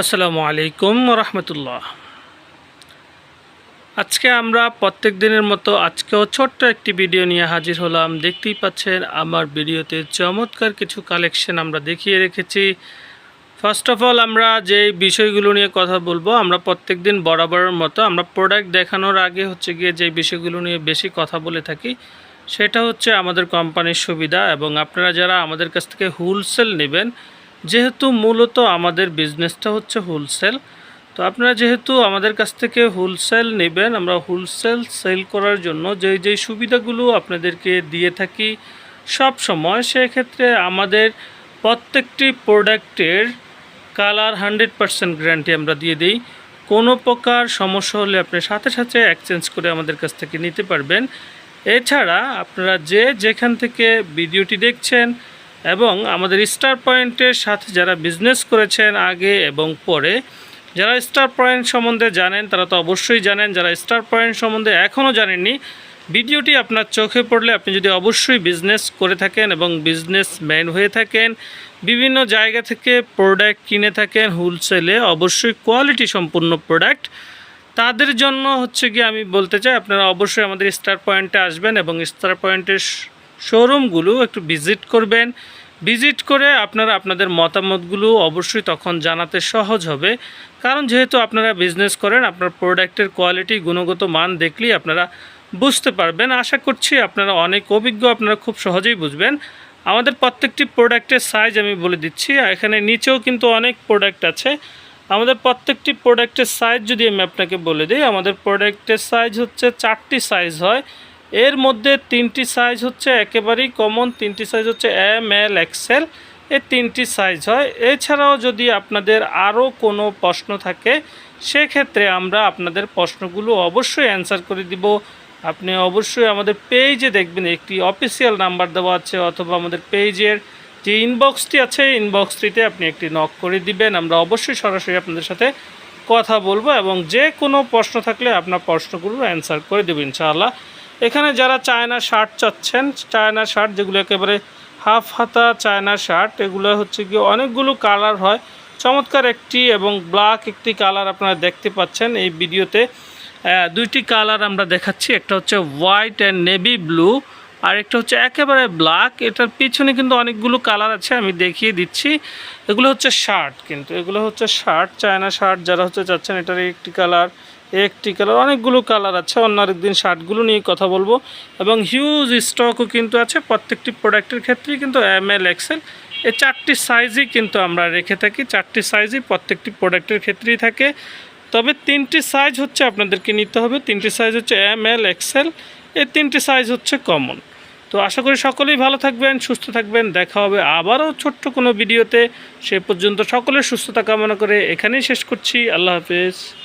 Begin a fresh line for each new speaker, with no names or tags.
আসসালামু আলাইকুম রহমতুল্লাহ। আজকে আমরা প্রত্যেক দিনের মতো আজকেও ছোট্ট একটি ভিডিও নিয়ে হাজির হলাম। দেখতেই পাচ্ছেন আমার ভিডিওতে চমৎকার কিছু কালেকশন আমরা দেখিয়ে রেখেছি। ফার্স্ট অফ অল আমরা যে বিষয়গুলো নিয়ে কথা বলব, আমরা প্রত্যেক দিন বরাবরের মতো আমরা প্রোডাক্ট দেখানোর আগে হচ্ছে গিয়ে যে বিষয়গুলো নিয়ে বেশি কথা বলে থাকি, সেটা হচ্ছে আমাদের কোম্পানির সুবিধা এবং আপনারা যারা আমাদের কাছ থেকে হোলসেল নেবেন যেহেতু মূলত আমাদের বিজনেসটা হচ্ছে হোলসেল তো আপনারা যেহেতু আমাদের কাছ থেকে হোলসেল নেবেন, আমরা হোলসেল সেল করার জন্য যেই যেই সুবিধাগুলো আপনাদেরকে দিয়ে থাকি সব সময়, সেক্ষেত্রে আমাদের প্রত্যেকটি প্রোডাক্টের কালার হান্ড্রেড পারসেন্ট গ্যারান্টি আমরা দিয়ে দিই। কোনো প্রকার সমস্যা হলে আপনি সাথে সাথে এক্সচেঞ্জ করে আমাদের কাছ থেকে নিতে পারবেন। এছাড়া আপনারা যে যেখান থেকে ভিডিওটি দেখছেন এবং আমাদের স্টার পয়েন্টের সাথে যারা বিজনেস করেছেন আগে এবং পরে, যারা স্টার পয়েন্ট সম্বন্ধে জানেন তারা তো অবশ্যই জানেন, যারা স্টার পয়েন্ট সম্বন্ধে এখনও জানেননি, ভিডিওটি আপনার চোখে পড়লে আপনি যদি অবশ্যই বিজনেস করে থাকেন এবং বিজনেস ম্যান হয়ে থাকেন, বিভিন্ন জায়গা থেকে প্রোডাক্ট কিনে থাকেন হোলসেলে অবশ্যই কোয়ালিটি সম্পূর্ণ প্রোডাক্ট তাদের জন্য হচ্ছে কি আমি বলতে চাই, আপনারা অবশ্যই আমাদের স্টার পয়েন্টে আসবেন এবং স্টার পয়েন্টের শোরুমগুলো একটু ভিজিট করবেন ভিজিট করে আপনারা আপনাদের মতামতগুলো অবশ্যই তখন জানাতে সহজ হবে। কারণ যেহেতু আপনারা বিজনেস করেন, আপনার প্রোডাক্টের কোয়ালিটি গুণগত মান দেখলেই আপনারা বুঝতে পারবেন। আশা করছি আপনারা অনেক অভিজ্ঞ, আপনারা খুব সহজেই বুঝবেন। আমাদের প্রত্যেকটি প্রোডাক্টের সাইজ আমি বলে দিচ্ছি। এখানে নিচেও কিন্তু অনেক প্রোডাক্ট আছে। আমাদের প্রত্যেকটি প্রোডাক্টের সাইজ যদি আমি আপনাকে বলে দিই, আমাদের প্রোডাক্টের সাইজ হচ্ছে চারটি সাইজ হয়। এর মধ্যে তিনটি সাইজ হচ্ছে একেবারেই কমন তিনটি সাইজ হচ্ছে এম এল এক্সেল এই তিনটি সাইজ হয়। এছাড়াও যদি আপনাদের আরও কোনো প্রশ্ন থাকে, সেক্ষেত্রে আমরা আপনাদের প্রশ্নগুলো অবশ্যই অ্যান্সার করে দিব। আপনি অবশ্যই আমাদের পেজে দেখবেন, একটি অফিসিয়াল নাম্বার দেওয়া আছে অথবা আমাদের পেজের যে ইনবক্সটি আছে ইনবক্সটিতে আপনি একটি নক করে দিবেন। আমরা অবশ্যই সরাসরি আপনাদের সাথে কথা বলব এবং যে কোনো প্রশ্ন থাকলে আপনার প্রশ্নগুলো অ্যান্সার করে দেবো, ইনশাআল্লাহ। এখানে যারা চায়না শার্ট চাচ্ছেন, চায়না শার্ট যেগুলো একেবারে হাফ হাতা চায়না শার্ট, এগুলো হচ্ছে কি অনেকগুলো কালার হয়। চমৎকার একটি এবং ব্ল্যাক একটি কালার আপনারা দেখতে পাচ্ছেন এই ভিডিওতে। দুইটি কালার আমরা দেখাচ্ছি, একটা হচ্ছে হোয়াইট অ্যান্ড নেভি ব্লু। আর একটা হচ্ছে একেবারে ব্ল্যাক এটার পিছনে কিন্তু অনেকগুলো কালার আছে, আমি দেখিয়ে দিচ্ছি। এগুলো হচ্ছে শার্ট কিন্তু, এগুলো হচ্ছে শার্ট চায়না শার্ট যারা হচ্ছে চাচ্ছেন, এটার একটি কালার একটি কালার অনেকগুলো কালার আছে। অন্য আরেকদিন শার্টগুলো নিয়ে কথা বলব। এবং হিউজ স্টকও কিন্তু আছে, প্রত্যেকটি প্রোডাক্টের ক্ষেত্রেই কিন্তু এম এল এক্সেল এই চারটি সাইজই কিন্তু আমরা রেখে থাকি, চারটি সাইজই প্রত্যেকটি প্রোডাক্টের ক্ষেত্রেই থাকে। তবে তিনটি সাইজ হচ্ছে আপনাদেরকে নিতে হবে, তিনটি সাইজ হচ্ছে এম এল এক্সেল এই তিনটি সাইজ হচ্ছে কমন তো আশা করি সকলেই ভালো থাকবেন, সুস্থ থাকবেন। দেখা হবে আবারও ছোট্ট কোনো ভিডিওতে। সে পর্যন্ত সকলের সুস্থতা কামনা করে এখানেই শেষ করছি। আল্লাহ হাফেজ।